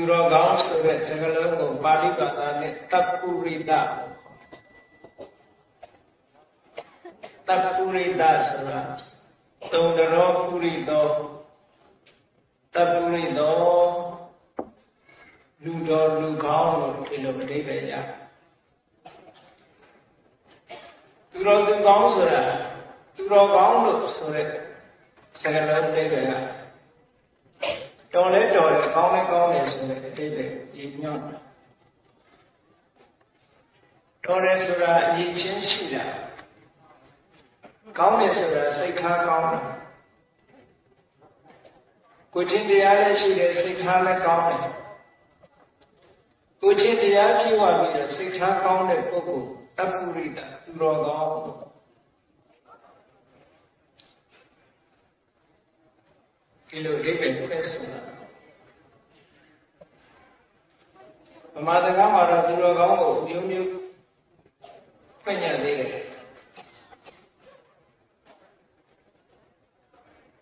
သူတော်ကောင်းဆိုတဲ့စကားလုံးကိုပါဠိဘာသာနဲ့တပ္ပုရိတတပ္ပုရိတဆိုတာသုံးတော်ပုရိသောတပ္ပုရိသောလူတော်လူကောင်းလို့ဒီလိုအဓိပ္ပာယ်ရသူတော်သူကောင်းဆိုတာသူတော်ကောင်းလို့ဆိုတဲ့စကားလုံးအဓိပ္ပာယ်က တော်လဲတော်တယ်ကောင်းလဲကောင်းတယ်ဆိုတဲ့အတိတ်ပဲဒီညော့တော်တယ်ဆိုတာအရေးချင်းရှိတာကောင်းတယ်ဆိုတာစိတ်ထားကောင်းတာကိုချင်းတရားလည်းရှိတယ်စိတ်ထားလည်းကောင်းတယ်ကိုချင်းတရားပြည့်ဝပြီးတော့စိတ်ထားကောင်းတဲ့ပုဂ္ဂိုလ်တပ္ပုရိတသူတော်ကောင်း ဒီလိုအိဗယ်ဖက်ဆိုတာဗမာစကားမှာတော့သူတော်ကောင်းကိုမျိုးမျိုးဖွင့်ရသေးတယ်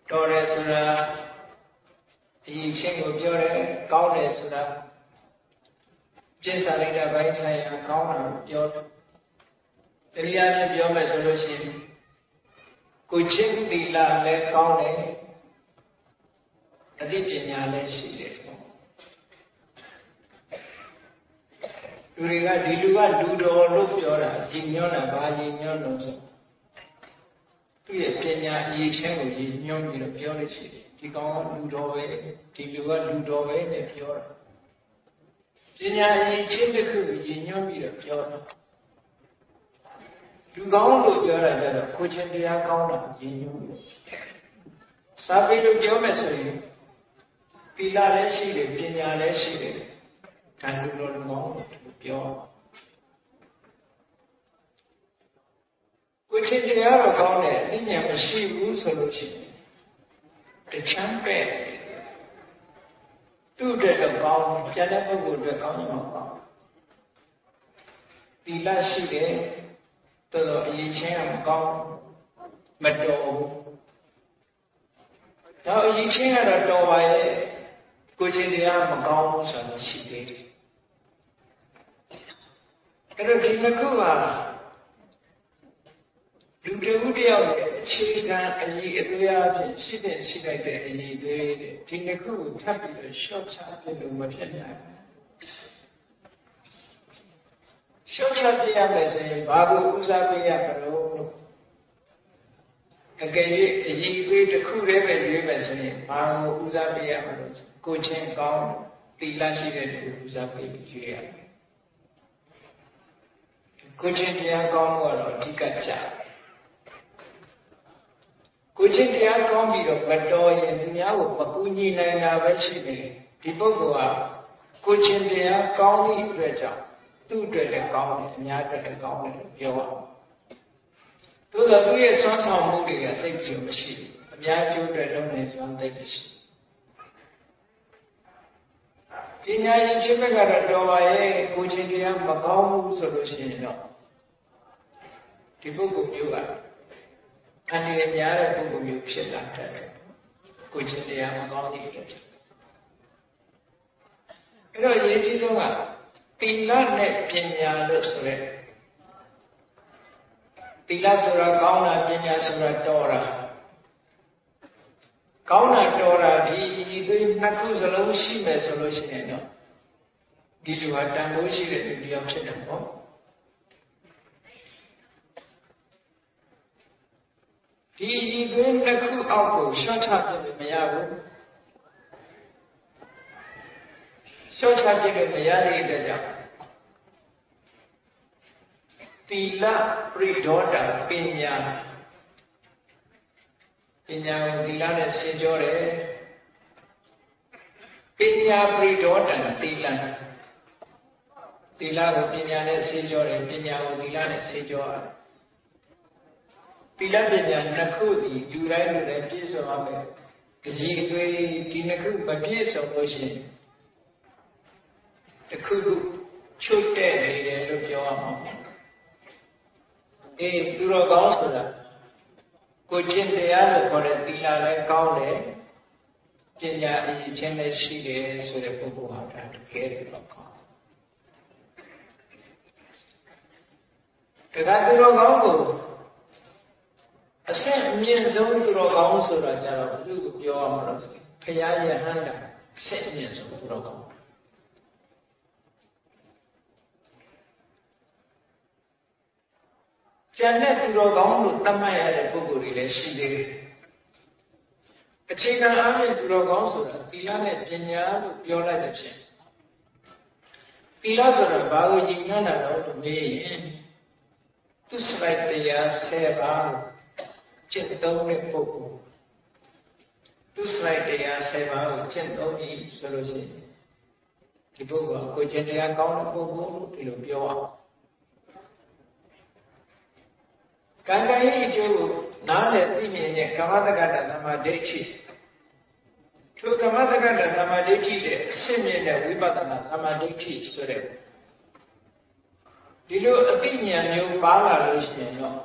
တော်တယ်ဆိုတာအရင်ချင်းကိုပြောတယ်ကောင်းတယ်ဆိုတာကျင့်စာလိုက်တဲ့ဘိုင်းဆိုင်ရာကောင်းတာပြောတယ်တရားနဲ့ပြောမယ်ဆိုလို့ရှိရင်ကိုချင်းသီလလည်းကောင်းတယ် အသိပညာလည်းရှိတယ်လူတွေကဒီလူကလူတော်လို့ပြောတာညီညွတ်တာဘာညီညွတ်လို့ဆိုသူ့ရဲ့ပညာအရေးချင်းကိုညီညွတ်ပြီးတော့ပြောလို့ရှိတယ်ဒီကောင်ကလူတော်ပဲဒီလူကလူတော်ပဲနဲ့ပြောတာပညာအရေးချင်းတစ်ခုညီညွတ်ပြီးတော့ပြောတာလူကောင်းလို့ပြောတာကြတော့ကိုချင်းတရားကောင်းတာညီညွတ်ပြီးစာပေလို့ပြောမယ်ဆိုရင် သီလလည်းရှိတယ်ပညာလည်းရှိတယ်ဓာတ်လူတော်လူကောင်းလို့ပြောကိုချင်းတရားတော့ကောင်းတယ်အဉာဏ်မရှိဘူးဆိုလို့ရှိရင်တချမ်းပဲ့သူ့အတွက်တော့ကောင်းကျန်တဲ့ပုဂ္ဂိုလ်အတွက်ကောင်းရင်တော့ကောင်းသီလရှိတယ်တော်တော်အရေးချင်းအောင်ကောင်းမတော်ဘူးတော့အရေးချင်းကတော့တော်ပါရဲ့ ကိုချင်းတရားမကောင်းဘူးဆိုလို့ရှိသေးတယ်အဲ့တော့ဒီနှစ်ခုဟာလူတဝုတယောက်ရဲ့အခြေခံအရေးအသွေးအဖြစ်ရှိတဲ့ရှိလိုက်တဲ့အရေးတွေဒီနှစ်ခုကိုထပ်ပြီးတော့ရှော့ချပြလို့မဖြစ်နိုင်ဘူးရှော့ချပြရမယ်ဆိုရင်ဘာကိုဦးစားပေးရမလို့အကယ်၍အရေးအသွေးတစ်ခုတည်းပဲရွေးမယ်ဆိုရင်ဘာကိုဦးစားပေးရမလို့ ကိုချင်းကောင်းသီလရှိတဲ့သူဦးစားပေးရွေးရတယ်ကိုချင်းတရားကောင်းမှုကတော့အဓိကကြကိုချင်းတရားကောင်းပြီးတော့မတော်ရင်သူများကိုမကူညီနိုင်တာပဲရှိတယ်ဒီပုဂ္ဂိုလ်ကကိုချင်းတရားကောင်းသည့်အတွက်ကြောင့်သူ့အတွက်လည်းကောင်းတယ်အများအတွက်လည်းကောင်းတယ်လို့ပြောရအောင်သို့သောသူရဲ့ဆွမ်းဆောင်မှုတွေကသိပြီးမရှိဘူးအများကျိုးအတွက်လုံးနေစွမ်းသိရှိ ပညာရှင်ချင်းဘက်ကတော့တော်ပါရဲ့ကိုချင်းတရားမကောင်းဘူးဆိုလို့ရှိရင်တော့ဒီပုဂ္ဂိုလ်မျိုးကအန္တရာယ်များတဲ့ပုဂ္ဂိုလ်မျိုးဖြစ်လာတတ်တယ်ကိုချင်းတရားမကောင်းတဲ့အတွက်အဲ့တော့ရေးကြီးဆုံးကသီလနဲ့ပညာလို့ဆိုရဲသီလဆိုတာကောင်းတာပညာဆိုတာတော်တာ ကောင်းတာတော်တာဒီဒီသွေးနှစ်ခုစလုံးရှိမယ်ဆိုလို့ရှိရင်တော့ဒီလူဟာတန်ဖိုးရှိတဲ့လူတစ်ယောက်ဖြစ်တယ်ပေါ့ဒီဒီသွေးနှစ်ခုအောက်ကိုရှော့ချပြလို့မရဘူးရှော့ချပြလို့မရတဲ့အတွက်ကြောင့်သီလပရိဒေါတာပညာ ပညာကိုသီလနဲ့ရှင်းကြောတယ်ပညာပရိဒေါတံသီလသီလကိုပညာနဲ့ရှင်းကြောတယ်ပညာကိုသီလနဲ့ရှင်းကြောရတယ်သီလပညာနှစ်ခုဒီလူတိုင်းလူတိုင်းပြည့်စုံရမယ်ဒီအသွေးဒီနှစ်ခုမပြည့်စုံလို့ရှိရင်တစ်ခုခုချုပ်တဲ့နေတယ်လို့ပြောရမှာအေးသူတော်ကောင်းဆိုတာ ကိုကျင့်တရားလို့ခေါ်တဲ့သီလလည်းကောင်းတယ်ပညာအရေးချင်းလည်းရှိတယ်ဆိုတဲ့ပုဂ္ဂိုလ်ဟာဒါတကယ်တော့ကောင်းတခါသူတော်ကောင်းကိုအဆင့်အမြင့်ဆုံးသူတော်ကောင်းဆိုတာကြတော့ဘုသူ့ကိုပြောရမှာတော့ဖရာယဟန္တာအဆင့်အမြင့်ဆုံးသူတော်ကောင်း ကျန်တဲ့သူတော်ကောင်းလို့သတ်မှတ်ရတဲ့ပုဂ္ဂိုလ်တွေလည်းရှိသေးတယ်အခြေခံအားဖြင့်သူတော်ကောင်းဆိုတာသီလနဲ့ပညာလို့ပြောလိုက်တဲ့ဖြင့်သီလဆိုတာဘာကိုရည်ညွှန်းတာလဲလို့မေးရင်သူစလိုက်တရား10ပါးကျင့်သုံးတဲ့ပုဂ္ဂိုလ်သူစလိုက်တရား10ပါးကိုကျင့်သုံးပြီးဆိုလို့ရှိရင်ဒီပုဂ္ဂိုလ်ကိုကျင့်တရားကောင်းတဲ့ပုဂ္ဂိုလ်လို့ဒီလိုပြောအောင် ကံကံရဲ့အကျိုးကိုနားလည်သိမြင်တဲ့ကမ္မတက္ကတာသမာဓိဋ္ဌိထိုကမ္မတက္ကတာသမာဓိဋ္ဌိရဲ့အရှင်းမြင်တဲ့ဝိပဿနာသမာဓိဋ္ဌိဆိုတဲ့ဒီလိုအသိဉာဏ်မျိုးပါလာလို့ရှိရင်တော့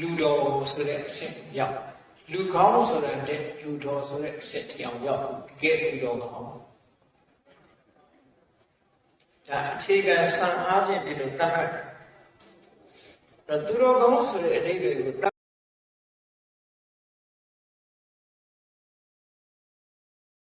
လူတော်ဆိုတဲ့အဆင့်ရောက်လူကောင်းဆိုတာတဲ့လူတော်ဆိုတဲ့အဆင့်တောင်ရောက်တကယ်လူတော်ကောင်းဒါအခြေခံဆံအားဖြင့်ဒီလိုသတ်မှတ် တော့